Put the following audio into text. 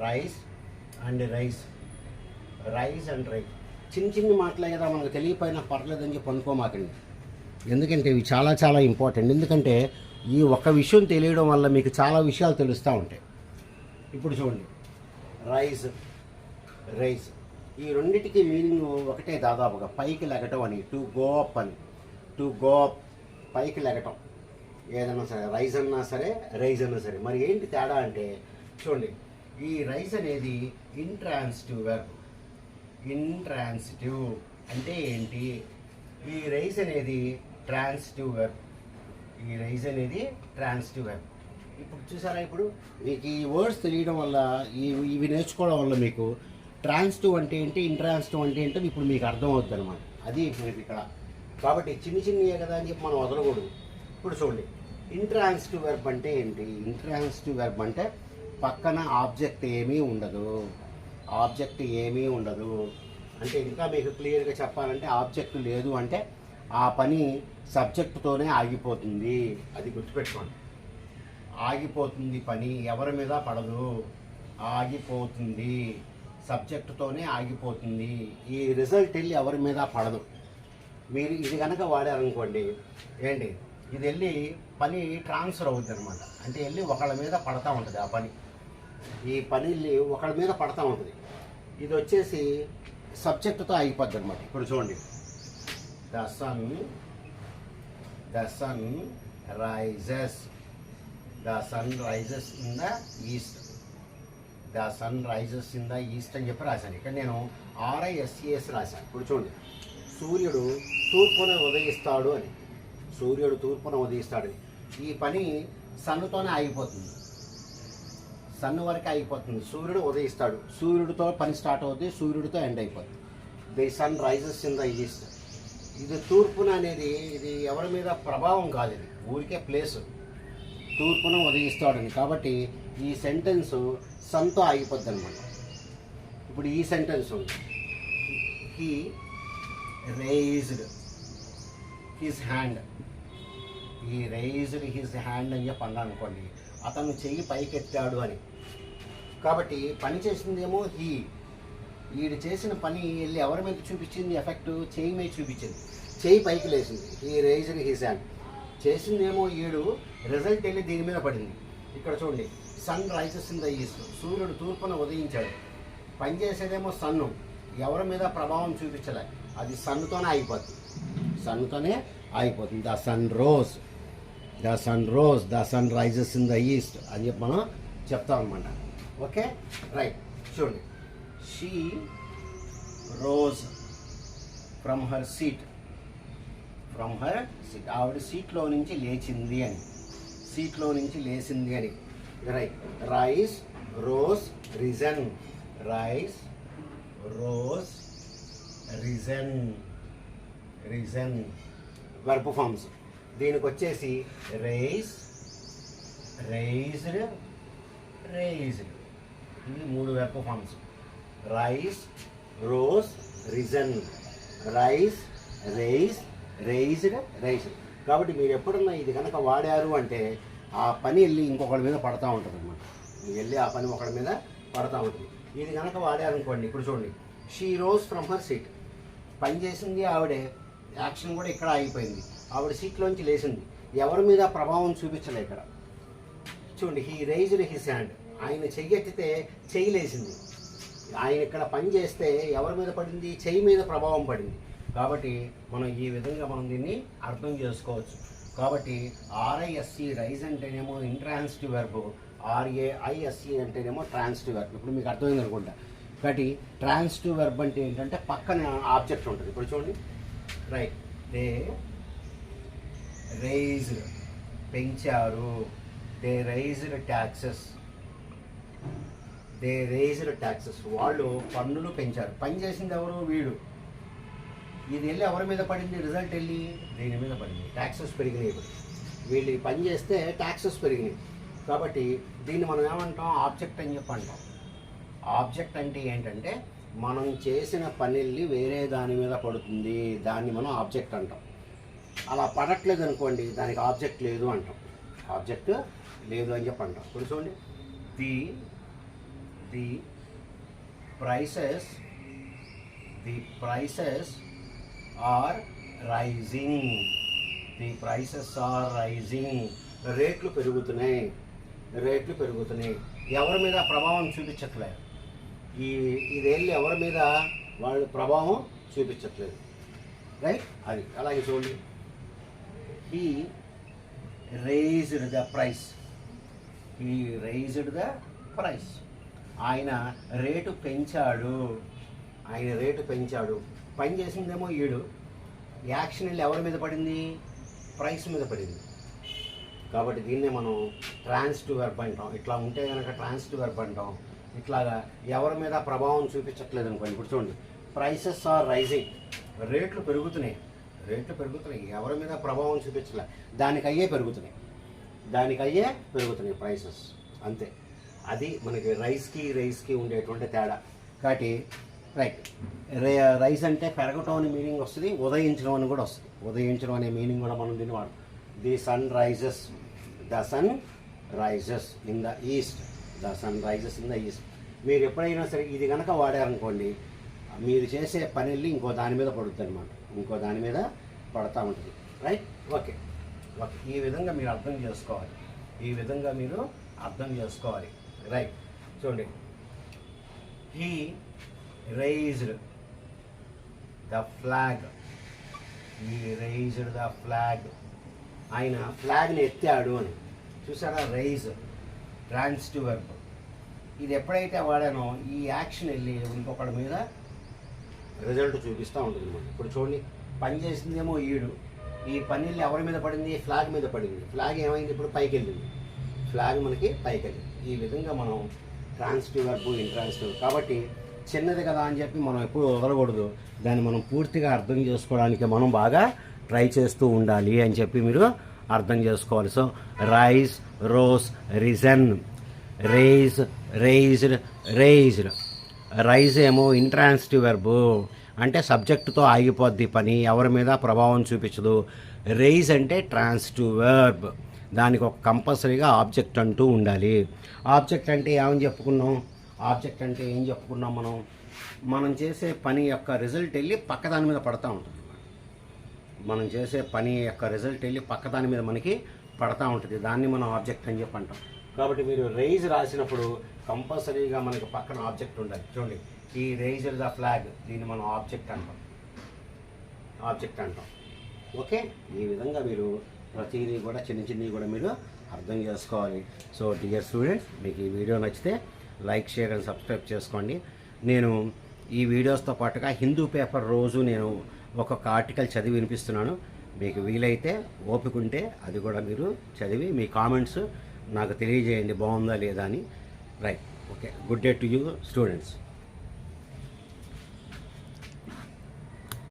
Rise and raise. Rise and raise. చిన్న చిన్న మాటలే కదా మనకు తెలియపోయినా పర్లేదని చెప్పి అనుకోమాకండి. ఎందుకంటే ఇవి చాలా చాలా ఇంపార్టెంట్. ఎందుకంటే ఈ ఒక్క విషయం తెలియడం వల్ల మీకు చాలా విషయాలు తెలుస్తూ ఉంటాయి. ఇప్పుడు చూడండి. Rise raise. ఈ రెండింటికి మీనింగ్ ఒకటే దాదాపుగా. పైకి లెగటం అని. టు గో అప్ అని. To go up. పైకి లెగటం ఏదైనా సరే. రైస్ అన్నా సరే రైజ్ అన్నా సరే. మరి ఏంటి తేడా అంటే చూడండి. ఈ రైస్ అనేది ఇంట్రాన్సిటివ్ వెర్బ్ ఇంట్రాన్సిటివ్ అంటే ఏంటి? ఈ రైస్ అనేది ట్రాన్సిటివ్ వెర్బ్ ఈ రైస్ అనేది ట్రాన్సిటివ్ వెర్బ్ ఇప్పుడు చూసారా ఇప్పుడు? మీకు ఈ వర్డ్స్ తెలియడం వల్ల ఈ ఇవి నేర్చుకోవడం వల్ల మీకు ట్రాన్సిటివ్ అంటే ఏంటి? ఇంట్రాన్సిటివ్ అంటే ఏంటో ఇప్పుడు మీకు అర్థం అవుతుంది అనమాట అది మీకు ఇక్కడ. కాబట్టి చిన్న చిన్నయే కదా అని చెప్పి మనం వదలకూడదు. ఇప్పుడు చూడండి. ఇంట్రాన్సిటివ్ వెర్బ్ అంటే ఏంటి? ఇంట్రాన్సిటివ్ వెర్బ్ అంటే పక్కన ఆబ్జెక్ట్ ఏమీ ఉండదు. ఆబ్జెక్ట్ ఏమీ ఉండదు. అంటే ఇంకా మీకు క్లియర్గా చెప్పాలంటే ఆబ్జెక్ట్ లేదు అంటే ఆ పని సబ్జెక్టుతోనే ఆగిపోతుంది. అది గుర్తుపెట్టుకోండి. ఆగిపోతుంది పని ఎవరి మీద పడదు. ఆగిపోతుంది. సబ్జెక్టుతోనే ఆగిపోతుంది. ఈ రిజల్ట్ వెళ్ళి ఎవరి మీద పడదు. మీరు ఇది కనుక వాడారనుకోండి ఏంటి? ఇది వెళ్ళి పని ట్రాన్స్ఫర్ అవుతుంది అనమాట అంటే వెళ్ళి ఒకళ్ళ మీద పడతా ఉంటుంది ఆ పని. ఈ పని ఒకళ్ళ మీద పడతా ఉంటుంది. ఇది వచ్చేసి సబ్జెక్టుతో ఆగిపోద్ది అనమాట ఇప్పుడు చూడండి. The sun the sun rises the sun rises in the east the sun rises in the east అని చెప్పి రాశాను. ఇక్కడ నేను ఆర్ఐఎస్సిఎస్ రాశాను. ఇప్పుడు చూడండి. సూర్యుడు తూర్పున ఉదయిస్తాడు అని. సూర్యుడు తూర్పున ఉదయిస్తాడు ఈ పని సన్నుతోనే ఆగిపోతుంది. సన్ వరకు అయిపోతుంది. సూర్యుడు ఉదయిస్తాడు. సూర్యుడితో పని స్టార్ట్ అవుతుంది సూర్యుడితో ఎండ్ అయిపోతుంది the sun rises in the east. ఇది తూర్పున అనేది ఇది ఎవరి మీద ప్రభావం కాదు ఇది. ఊరికే ప్లేస్. తూర్పున ఉదయిస్తాడని కాబట్టి ఈ సెంటెన్స్ సన్తో ఆగిపోద్ది అనమాట ఇప్పుడు ఈ sentence he raised his hand he raised his hand అని చెప్పి అన్నా అనుకోండి అతను చెయ్యి పైకెత్తాడు అని. కాబట్టి పని చేసిందేమో హీ వీడు చేసిన పని వెళ్ళి ఎవరి మీద చూపించింది ఎఫెక్ట్? చేయి మీద చూపించింది. చేయి పైకి లేచింది. ఈ రేజర్ హీస్ హ్యాండ్ చేసిందేమో ఈడు రిజల్ట్ వెళ్ళి దీని మీద పడింది. ఇక్కడ చూడండి. Sun rises in the east సూర్యుడు తూర్పున ఉదయించాడు. పని చేసేదేమో సన్ను ఎవరి మీద ప్రభావం చూపించలే. అది సన్నుతోనే అయిపోతుంది సన్నుతోనే అయిపోతుంది. The sun rose the sun rose the sun rises in the east అని చెప్పి మనం చెప్తాం అనమాట ఓకే? రైట్. చూడండి. She rose from her seat. From her seat. ఆవిడ సీట్లో నుంచి లేచింది అని. సీట్లో నుంచి లేచింది అని. Right. Rise rose risen. Rise rose risen. Risen. Verb forms దీనికి వచ్చేసి రైస్ రైజ్డ్ రైజ్డ్ ఇవి మూడు verb forms rise rose risen raise raise raised raise కాబట్టి మీరు ఎప్పుడన్నా ఇది కనుక వాడారు అంటే ఆ పని వెళ్ళి ఇంకొకరి మీద పడతా ఉంటుంది అనమాట వెళ్ళి ఆ పని ఒకరి మీద పడతా ఉంటుంది. ఇది కనుక వాడారనుకోండి ఇప్పుడు చూడండి. She rose from her seat పని చేసింది ఆవిడే. యాక్షన్ కూడా ఇక్కడ ఆగిపోయింది. ఆవిడ సీట్లోంచి లేచింది. ఎవరి మీద ప్రభావం చూపించలే ఇక్కడ. చూడండి హీ రైజ్డ్ హిస్ హ్యాండ్ ఆయన చెయ్యి చేయలేసింది చెయ్యి ఆయన ఇక్కడ పని చేస్తే ఎవరి మీద పడింది? చెయ్యి మీద ప్రభావం పడింది. కాబట్టి మనం ఈ విధంగా మనం దీన్ని అర్థం చేసుకోవచ్చు. కాబట్టి R I S E rise అంటేనేమో intransitive verb. R A I S E అంటేనేమో ట్రాన్సిటివ్ వెర్బ్. ఇప్పుడు మీకు అర్థమైంది అనుకుంటా. కాబట్టి ట్రాన్సిటివ్ వెర్బ్ అంటే ఏంటంటే పక్కన ఆబ్జెక్ట్ ఉంటుంది. ఇప్పుడు చూడండి. రైట్. దే రైజ్ పెంచారు. They raised taxes they raised taxes వాళ్ళు పన్నులు పెంచారు. పని చేసింది ఎవరు? వీడు. ఇది వెళ్ళి ఎవరి మీద పడింది? రిజల్ట్ వెళ్ళి దీని మీద పడింది. ట్యాక్సెస్ పెరిగినాయి ఇప్పుడు. వీళ్ళు పని చేస్తే ట్యాక్సెస్ పెరిగినాయి. కాబట్టి దీన్ని మనం ఏమంటాం? ఆబ్జెక్ట్ అని చెప్పి అంటాం ఆబ్జెక్ట్ అంటే ఏంటంటే మనం చేసిన పనిల్ని వేరే దాని మీద పడుతుంది. దాన్ని మనం ఆబ్జెక్ట్ అంటాం. అలా పడట్లేదు అనుకోండి దానికి ఆబ్జెక్ట్ లేదు అంటాం. ఆబ్జెక్ట్ లేదు అని చెప్పి అంటాం ఇప్పుడు చూడండి. The the prices the prices are rising the prices are rising రేట్లు పెరుగుతున్నాయి. రేట్లు పెరుగుతున్నాయి. ఎవరి మీద ప్రభావం చూపించట్లేదు. ఈ ఇదేళ్ళు ఎవరి మీద వాళ్ళు ప్రభావం చూపించట్లేదు. రైట్? అది. అలాగే చూడండి. He raised the price he raised the price ఆయన రేటు పెంచాడు. ఆయన రేటు పెంచాడు. పని చేసిందేమో ఈడు. యాక్షన్ ఎవరి మీద పడింది? ప్రైస్ మీద పడింది. కాబట్టి దీన్నే మనం ట్రాన్స్ టు వెర్బ్ అంటాం. ఇట్లా ఉంటే కనుక ట్రాన్స్ టు వెర్బ్ అంటాం. ఇట్లాగా ఎవరి మీద ప్రభావం చూపించట్లేదు అనుకోండి. ఇప్పుడు చూడండి. Prices are rising. రేట్లు పెరుగుతున్నాయి. రేట్లు పెరుగుతున్నాయి. ఎవరి మీద ప్రభావం చూపించలే దానికయ్యే పెరుగుతున్నాయి. దానికయ్యే పెరుగుతున్నాయి ప్రైసెస్. అంతే. అది మనకి రైస్కి రైస్కి ఉండేటువంటి తేడా. కాబట్టి రైట్ రైస్ అంటే పెరగటం అనే మీనింగ్ వస్తుంది ఉదయించడం అని కూడా వస్తుంది. ఉదయించడం అనే మీనింగ్ కూడా మనం దీన్ని వాడు the sun rises the sun rises in the east. The sun rises in the east. మీరు ఎప్పుడైనా సరే ఇది కనుక వాడారనుకోండి మీరు చేసే పని వెళ్ళి ఇంకో దాని మీద పడుతుంది అనమాట ఇంకో దాని మీద పడతా ఉంటుంది. రైట్ ఓకే ఓకే ఈ విధంగా మీరు అర్థం చేసుకోవాలి. ఈ విధంగా మీరు అర్థం చేసుకోవాలి. రైట్ చూడండి. He raised the flag he raised the flag ఆయన ఫ్లాగ్ని ఎత్తాడు అని. చూసారా? రైజ్ ట్రాన్స్ టు ఇది ఎప్పుడైతే వాడానో ఈ యాక్షన్ వెళ్ళి ఇంకొకటి మీద రిజల్ట్ చూపిస్తూ ఉంటుంది మనకి. ఇప్పుడు చూడండి. పని చేసిందేమో ఈడు. ఈ పని వెళ్ళి ఎవరి మీద పడింది? ఫ్లాగ్ మీద పడింది. ఫ్లాగ్ ఏమైంది? ఇప్పుడు పైకి వెళ్ళింది ఫ్లాగ్ మనకి పైకి వెళ్ళింది ఈ విధంగా మనం ట్రాన్స్టివ్ వర్బ్ ఇంట్రాన్స్టివ్ కాబట్టి చిన్నది కదా అని చెప్పి మనం ఎప్పుడు వదలకూడదు. దాన్ని మనం పూర్తిగా అర్థం చేసుకోవడానికి మనం బాగా ట్రై చేస్తూ ఉండాలి అని చెప్పి మీరు అర్థం చేసుకోవాలి. So rise rose risen raise raised raised rise ఏమో ఇంట్రాన్సిటివ్ వెర్బు అంటే సబ్జెక్టుతో ఆగిపోద్ది పని ఎవరి మీద ప్రభావం చూపించదు. రేజ్ అంటే ట్రాన్సిటివ్ వెర్బ్ దానికి ఒక కంపల్సరీగా ఆబ్జెక్ట్ అంటూ ఉండాలి. ఆబ్జెక్ట్ అంటే ఏమని చెప్పుకున్నాం? ఆబ్జెక్ట్ అంటే ఏం చెప్పుకున్నాం మనం? మనం చేసే పని యొక్క రిజల్ట్ వెళ్ళి పక్క దాని మీద పడతా ఉంటుంది. మనం చేసే పని యొక్క రిజల్ట్ వెళ్ళి పక్క దాని మీద మనకి పడతా ఉంటుంది. దాన్ని మనం ఆబ్జెక్ట్ అని చెప్పి అంటాం. కాబట్టి మీరు రైజ్ రాసినప్పుడు కంపల్సరీగా మనకి పక్కన ఆబ్జెక్ట్ ఉండాలి. చూడండి ఈ రైజ్ ద ఫ్లాగ్. దీన్ని మనం ఆబ్జెక్ట్ అంటాం. ఆబ్జెక్ట్ అంటాం. ఓకే? ఈ విధంగా మీరు ప్రతిదీ కూడా చిన్న చిన్నవి కూడా మీరు అర్థం చేసుకోవాలి. సో డియర్ స్టూడెంట్స్ మీకు ఈ వీడియో నచ్చితే లైక్ షేర్ అండ్ సబ్స్క్రైబ్ చేసుకోండి. నేను ఈ వీడియోస్తో పాటుగా హిందూ పేపర్ రోజు నేను ఒక్కొక్క ఆర్టికల్ చదివి వినిపిస్తున్నాను. మీకు వీలైతే ఓపిక ఉంటే అది కూడా మీరు చదివి మీ కామెంట్స్ నాకు తెలియజేయండి బాగుందా లేదా అని. Right okay good day to you students